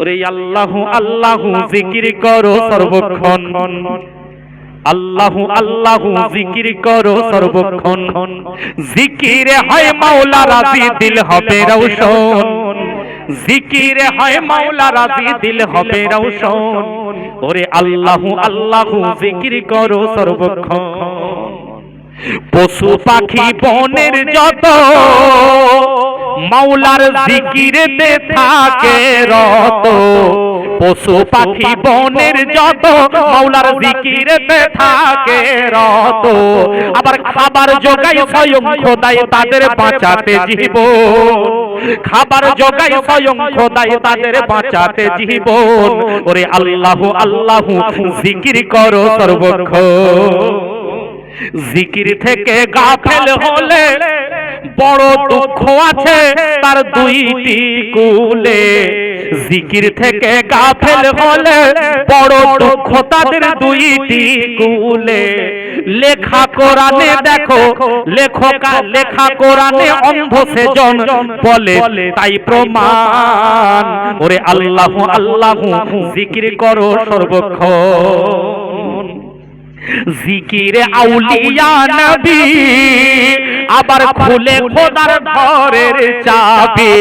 ওরে আল্লাহ আল্লাহ জিকির করো সর্বক্ষণ। আল্লাহ আল্লাহ জিকির করো সর্বক্ষণ। জিকিরে হয় মাওলা রাজি দিল হবে রৌশন জিকিরে হয় মাওলা রাজি দিল হবে রৌশন ওরে আল্লাহ আল্লাহ জিকির করো সর্বক্ষণ। পশু পাখি বনের যত মাওলার জিকিরেতে থাকে রত। পশু পাখি বনের যত মাওলার জিকিরেতে থাকে রত। আবার খাবার জোগাই স্বয়ং খোদাই তাদের বাঁচাতে জীবন। খাবার জোগাই স্বয়ং খোদাই তাদের বাঁচাতে জীবন। ওরে আল্লাহ আল্লাহ জিকির করো সর্বক্ষণ জিকির থেকে গাফেল হলে বড় দুঃখ আছে তার দুইটি কুলে। জিকির থেকে গাফেল হলে বড় দুঃখ তাদের দুইটি কুলে। লেখা কোরআনে দেখো, লেখকা লেখা কোরআনে অন্ধ সেজন বলে, তাই প্রমাণ। ওরে আল্লাহ আল্লাহ, জিকির করো সর্বক্ষণ। জিকিরে আউলিয়া নবী আবার খুলে খোদার ঘরের চাবি।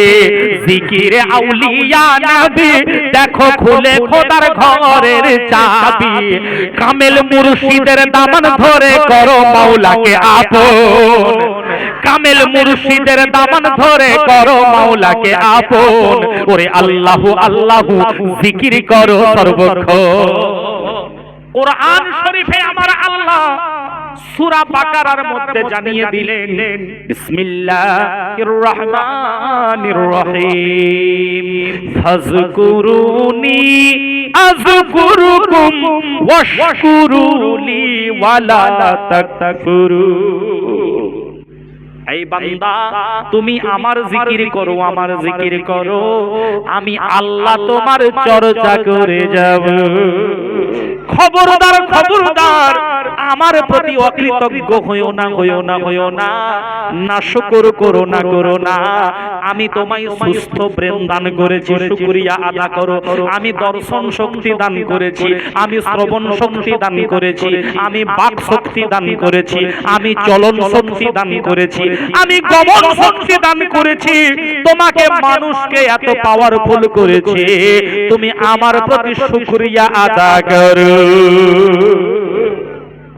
জিকিরে আউলিয়া নবী। দেখো খুলে খোদার ঘরের চাবি। কামেল মুর্শিদের দামন ধরে করো মাওলাকে আপন। কামেল মুর্শিদের দামন ধরে করো মাওলাকে আপন। ওরে আল্লাহ আল্লাহ জিকির করো সর্বক্ষণ। কোরআন শরীফে আমার আল্লাহ সূরা বাকারার মধ্যে জানিয়ে দিলেন, বিসমিল্লাহির রহমানির রহিম। ফাজকুরুনি আযকুরুকুম ওয়াশকুরুলি ওয়ালা তাকফুরুন। এই বান্দা, তুমি আমার জিকির করো, আমার জিকির করো। আমি আল্লাহ তোমার চর্চা করে যাব। খবরদার খবরদার, আমার প্রতি অকৃতজ্ঞ হইও না হইও না হইও না। না, শুকর করো না করো না। আমি তোমায় সুস্থ ব্রেন দান করেছি, শুকরিয়া আদা করো। আমি দর্শন শক্তি দান করেছি, আমি শ্রবণ শক্তি দান করেছি, আমি বাক শক্তি দান করেছি, আমি চলন শক্তি দান করেছি, আমি গমন শক্তি দান করেছি। তোমাকে মানুষকে এত পাওয়ারফুল করেছি। তুমি আমার প্রতি শুকরিয়া আদা করো।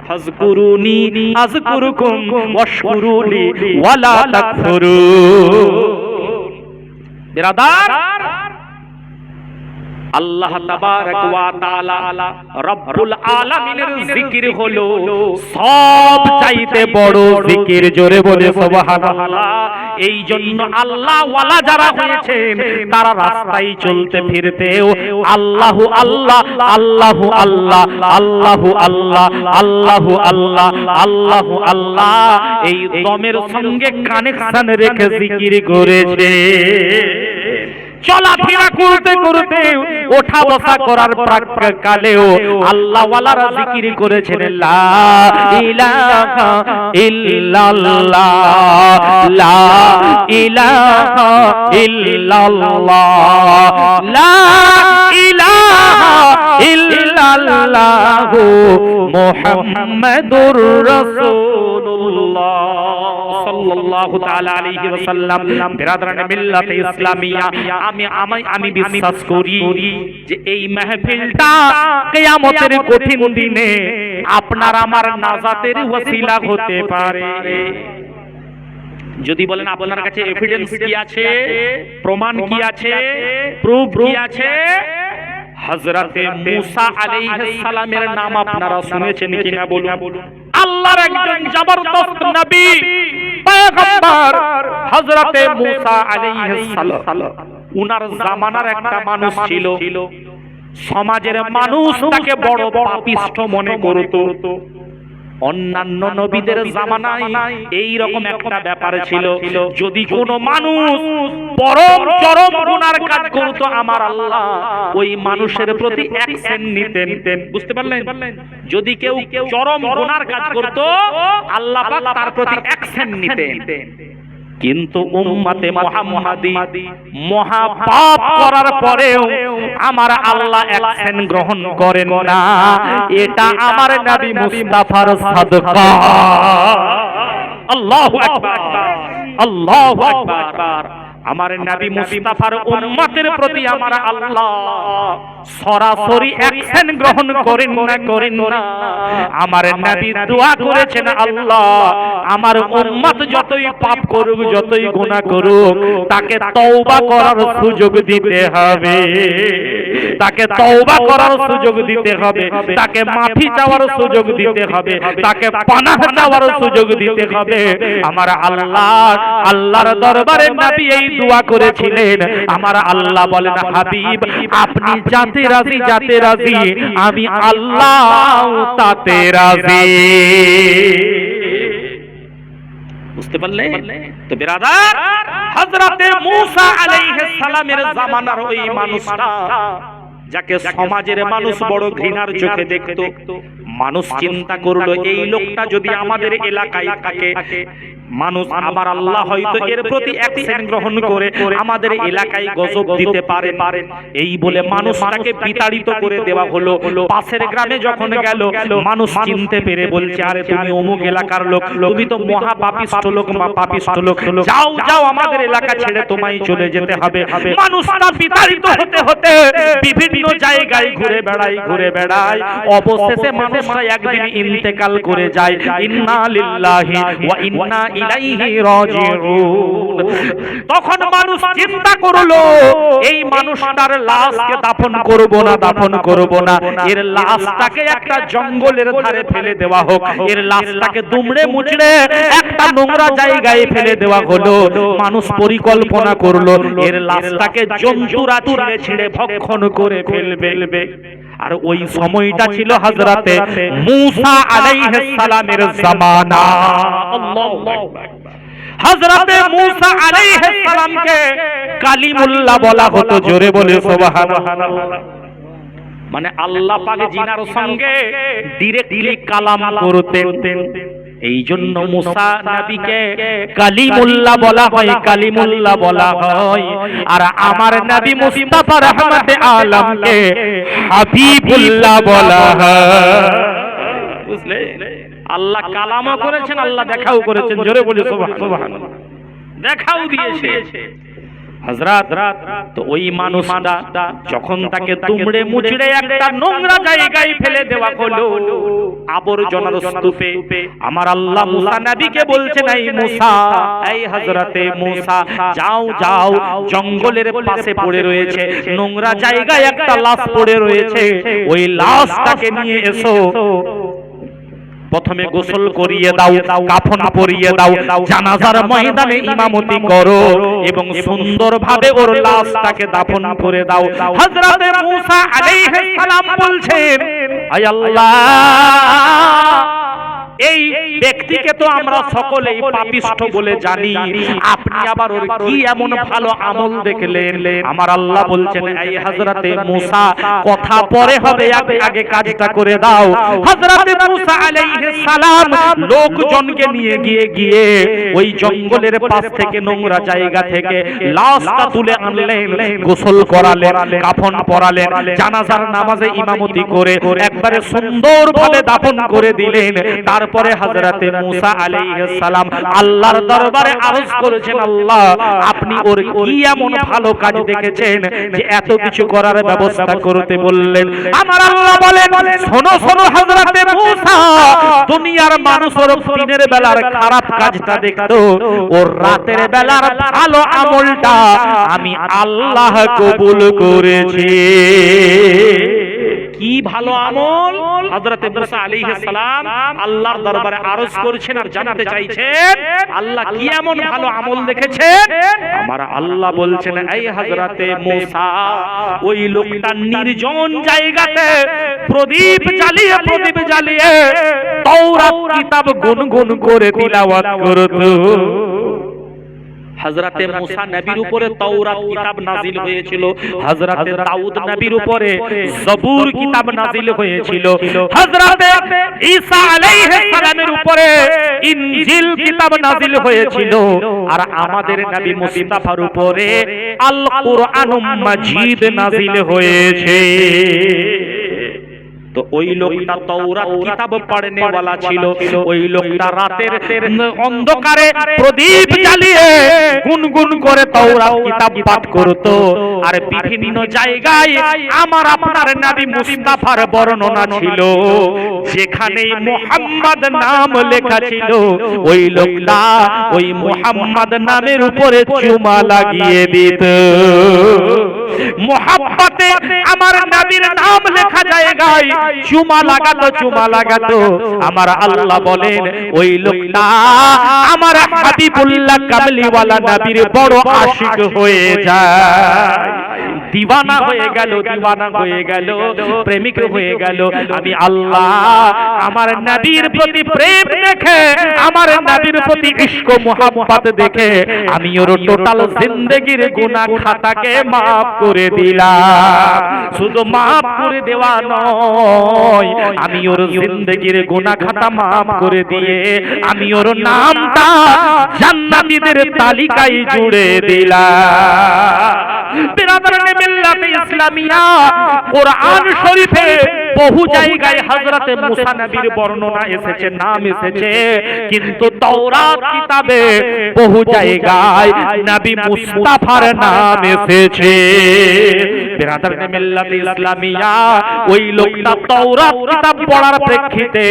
ফাজকুরুনি আযকুরুকুম ওয়াশকুরুলি ওয়ালা তাকফুরুন। বিরাদার। আল্লাহ তাবারক ওয়া তাআলা রব্বুল আলামিনের জিকির হলো, সব চাইতে বড় জিকির জোরে বলে সুবহানাল্লাহ। এই জন্য আল্লাহ ওয়ালা যারা হয়েছেন, তারা রাস্তায় চলতে ফিরতেও আল্লাহু আল্লাহ আল্লাহু আল্লাহ আল্লাহু আল্লাহ আল্লাহু আল্লাহ আল্লাহু আল্লাহ। এই দমের সঙ্গে কানেকশন রেখে জিকির করেছে। চলাফেরা করতে করতে ওঠা বসা করার প্রাককালেও আল্লাহ ওয়ালারা জিকির করেছেন, লা ইলাহা ইল্লাল্লাহ, লা ইলাহা ইল্লাল্লাহ, লা ইল্লাল্লাহ হতে পারে। যদি বলেন আপনার কাছে কি আছে? প্রমাণ কি আছে? প্রুফ কি আছে? হযরতে মুসা আলাইহিস সালামের নাম আপনারা শুনেছেন কিনা বলুন। আল্লাহর একজন জবরদস্ত নবী পয়গম্বর হযরতে মুসা আলাইহিস সালাম উনার জামানার একটা মানুষ ছিল। সমাজের মানুষ তাকে বড় পাপিষ্ঠ মনে করত। অন্যান্য নবীদের জামানায় এই রকম একটা ব্যাপার ছিল। যদি কোনো মানুষ পরম চরম গুনার কাজ করতো আমার আল্লাহ ওই মানুষের প্রতি অ্যাকশন নিতেন। বুঝতে পারলেন? যদি কেউ চরম গুনার কাজ করতো আল্লাহ পাক তার প্রতি অ্যাকশন নিতেন। কিন্তু উম্মতে মুহাম্মাদি মহা পাপ করার পরেও আমার আল্লাহ অ্যাকশন গ্রহণ করেন না। এটা আমার নবী মুস্তাফার সাদকা। আল্লাহু আকবার। আল্লাহু আকবার। আমার নবী মুস্তাফার উম্মতের প্রতি আমার আল্লাহ সরাসরি অ্যাকশন গ্রহণ করেন না করেন না। আমার নবী দোয়া করেছেন আল্লাহ। আমার উম্মত যতই পাপ করুক যতই গুনাহ করুক তাকে তওবা করার সুযোগ দিতে হবে। তাকে তওবা করার সুযোগ দিতে হবে। তাকে মাফি চাওয়ার সুযোগ দিতে হবে। তাকে পানাহ চাওয়ার সুযোগ দিতে হবে। আমার আল্লাহ আল্লাহর দরবারে নবী এই দোয়া করেছিলেন। আমার আল্লাহ বলেন, হাবিব, আপনি যাতে রাজি যাতে রাজি, আমি আল্লাহ তাতে রাজি। বুঝতে পারলে তো বিরাদার আলাইহিস সালামের জামানার ওই মানুষটা, যাকে সমাজের মানুষ বড় ঘৃণার চোখে দেখতো, মানুষ চিন্তা করল, এই লোকটা যদি আমাদের এলাকায় থাকে মানুষ আমার আল্লাহ হয়তো এর প্রতি অ্যাকশন গ্রহণ করে আমাদের এলাকায় গজব দিতে পারে এই বলে মানুষটাকে বিতাড়িত করে দেওয়া হলো। পাশের গ্রামে যখন গেল মানুষ চিনতে পেরে বলছে আরে তুমি অমুক এলাকার লোক তুমি তো মহা পাপিষ্ঠ লোক মা পাপিষ্ঠ লোক। যাও যাও আমাদের এলাকা ছেড়ে তোমায় চলে যেতে হবে। মানুষটা বিতাড়িত হতে হতে বিভিন্ন জায়গায় ঘুরে বেড়ায় ঘুরে বেড়ায় অবশেষে মানুষটা একদিন ইন্তেকাল করে যায়। ইন্না লিল্লাহি ওয়া ইন্না ইলাইহি রাজিউন। তখন মানুষ চিন্তা করল এই মানুষটার লাশকে দাফন করব না দাফন করব না? এর লাশটাকে একটা জঙ্গলের ধারে ফেলে দেওয়া হোক। এর লাশটাকে দুমড়ে মুচড়ে একটা নোংরা জায়গায় ফেলে দেওয়া হলো। মানুষ পরিকল্পনা করল। এর লাশটাকে জন্তুরা ছিঁড়ে ছিঁড়ে ভক্ষণ করে ফেলবে। আর ওই সময়টা ছিল হযরতে মুসা আলাইহিস সালামের জামানা। আল্লাহু আকবার। হযরতে মূসা আলাইহিস সালামকে কালিমুল্লাহ বলা হতো জোরে বলে সুবহানাল্লাহ। মানে আল্লাহ পাক জিনার সঙ্গে ডিরেক্টলি কালাম করতেন। এই জন্য মুসা নবীকে কালিমুল্লাহ বলা হয় কালিমুল্লাহ বলা হয়। আর আমার নবী মুস্তাফা রহমতে আলমকে হাবিবুল্লাহ বলা হয়। বুঝলে? আল্লাহ কালামও করেছেন আল্লাহ দেখাও করেছেন জোরে বলি সুবহানাল্লাহ। দেখাও দিয়েছে। আমার যাও যাও, জঙ্গলের পাশে পড়ে রয়েছে, নোংরা জায়গায় একটা লাশ পড়ে রয়েছে, ওই লাশটাকে নিয়ে এসো। প্রথমে গোসল করিয়ে দাও কাফন পরিয়ে দাও জানাজার ময়দানে ইমামতি করো এবং সুন্দরভাবে ওর লাশটাকে দাফন করে দাও। হযরত মূসা আলাইহিস সালাম বলছেন আয় আল্লাহ এই ব্যক্তিকে তো আমরা সকলেই পাপিষ্ঠ বলে জানি। আপনি আবার ওর কি এমন ভালো আমল দেখলেন? আমার আল্লাহ বলছেন, এই হযরতে মূসা, কথা পরে হবে, আগে কাজটা করে দাও। হযরতে মূসা আলাইহিস সালাম লোকজনকে নিয়ে গিয়ে গিয়ে ওই জঙ্গলের পাশ থেকে নোংরা জায়গা থেকে লাশটা তুলে আনলেন, গোসল করালেন, কাফন পরালেন, জানাজার নামাজে ইমামতি করে একবারে সুন্দরভাবে দাফন করে দিলেন। তারপরে হযরতে মূসা আলাইহিস সালাম আল্লাহর দরবারে আরজ করেছেন আল্লাহ। আপনি ওর কি এমন ভালো কাজ দেখেছেন যে এত কিছু করার ব্যবস্থা করতে বললেন। আমার আল্লাহ বলেন শোনো শোনো হযরতে মূসা। দুনিয়ার মানুষ ওর দিনের বেলার খারাপ কাজটা দেখতো ওর রাতের বেলার ভালো আমলটা আমি আল্লাহ কবুল করেছি। কি ভালো আমল? হযরতে মুসা আলাইহিস সালাম আল্লাহর দরবারে আরজ করেছেন আর জানাতে চাইছেন, আল্লাহ কি এমন ভালো আমল দেখেছেন? আমার আল্লাহ বলছেন, এই হযরতে মুসা, ওই লোকটা নির্জন জায়গাতে প্রদীপ জ্বালিয়ে প্রদীপ জ্বালিয়ে তাওরাত কিতাব গুনগুন করে তিলাওয়াত করতো। হযরতে মুসা নবীর উপরে তাওরাত কিতাব নাজিল হয়েছিল। হযরতে দাউদ নবীর উপরে জবুর কিতাব নাজিল হয়েছিল। হযরতে ঈসা আলাইহিস সালামের উপরে ইনজিল কিতাব নাজিল হয়েছিল। আর আমাদের নবী মুস্তাফার উপরে আল কোরআনুম মাজিদ নাজিল হয়েছে। তো ওই লোকটা তৌরাত কিতাব পড়নে वाला ছিল। ওই লোকটা রাতের অন্ধকারে প্রদীপ জ্বালিয়ে গুনগুন করে তৌরাত কিতাব পাঠ করত। আর বিভিন্ন জায়গায় আমার আপনার নবী মুস্তাফার বর্ণনা ছিল। যেখানে মোহাম্মদ নাম লেখা ছিল ওই লোকটা ওই মোহাম্মদ নামের উপরে চুমা লাগিয়ে দিত। মোহাম্মতে আমার নবীর নাম লেখা যায় জায়গায় চুমা লাগাতো চুমা লাগাতো আমার আল্লাহ বলেন, ওই লোকটা আমার হাবিবুল্লাহ কামলিওয়ালা নবীর বড় আশিক হয়ে যায়। দিওয়ানা হয়ে গেল দিওয়ানা হয়ে গেল প্রেমিক হয়ে গেল। আমি আল্লাহ আমার নবীর প্রতি প্রেম দেখে আমার নবীর প্রতি ইশক মোহাম্মত দেখে আমি ওর টোটাল জিন্দেগির গুনাহ খাতাকে maaf করে দিলাম। শুধু maaf করে দেওয়া নয় আমি ওর জিন্দেগির গুনাহ খাতা maaf করে দিয়ে আমি ওর নামটা জান্নাতীদের তালিকায় জুড়ে দিলাম। ইসলামিয়া কোরআন শরীফে বহু জায়গায় হযরতে মুসা নবীর বর্ণনা এসেছে নাম এসেছে কিন্তু তাওরাত কিতাবে বহু জায়গায় নবী মুস্তাফার নাম এসেছে। বিরাদরানে মিল্লাতে ইসলামিয়া ওই লোকটা তাওরাত কিতাব পড়ার প্রেক্ষিতে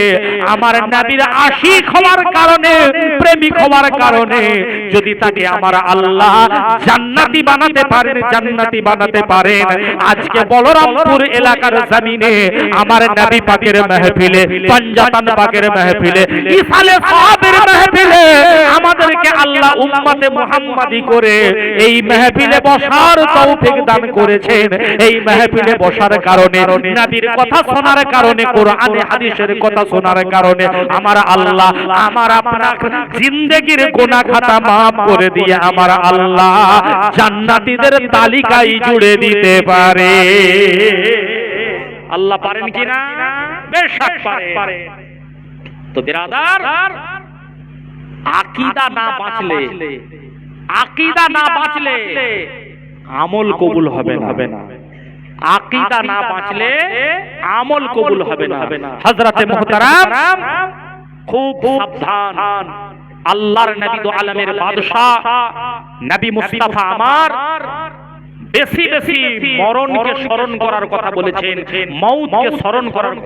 আমার নবীর আশিক হওয়ার কারণে প্রেমিক হওয়ার কারণে যদি তাকে আমার আল্লাহ জান্নাতি বানাতে পারেন জান্নাতি বানাতে পারেন। আজকে বলরামপুর এলাকার জমিনে আমার নবী পাকের মেহফিলে পঞ্জাতন পাকের মেহফিলে ইসালে সাহাবের মেহফিলে আমাদেরকে আল্লাহ উম্মতে মুহাম্মাদি করে এই মেহফিলে বসার তৌফিক দান করেছেন। এই মেহফিলে বসার কারণে নবীর কথা শোনার কারণে কোরআনে হাদিসের কথা শোনার কারণে আমার আল্লাহ আমার আপনার জিন্দেগির গোনা খাতা মাফ করে দিয়ে আমার আল্লাহ জান্নাতীদের তালিকায় জুড়ে দিতে পারে। আল্লাহ পারেন কি না? বেশক পারে। তো বিরাদার আকীদা না বাঁচলে আকীদা না বাঁচলে আমল কবুল হবে না। হবে না। আকীদা না বাঁচলে আমল কবুল হবে না। হযরতে মুহতারাম খুব সাবধান। আল্লাহর নবী দো আলমের বাদশাহ নবী মুস্তাফা আমার বেশি বেশি মরণকে স্মরণ করার কথা বলেছেন মৌতকে স্মরণ করার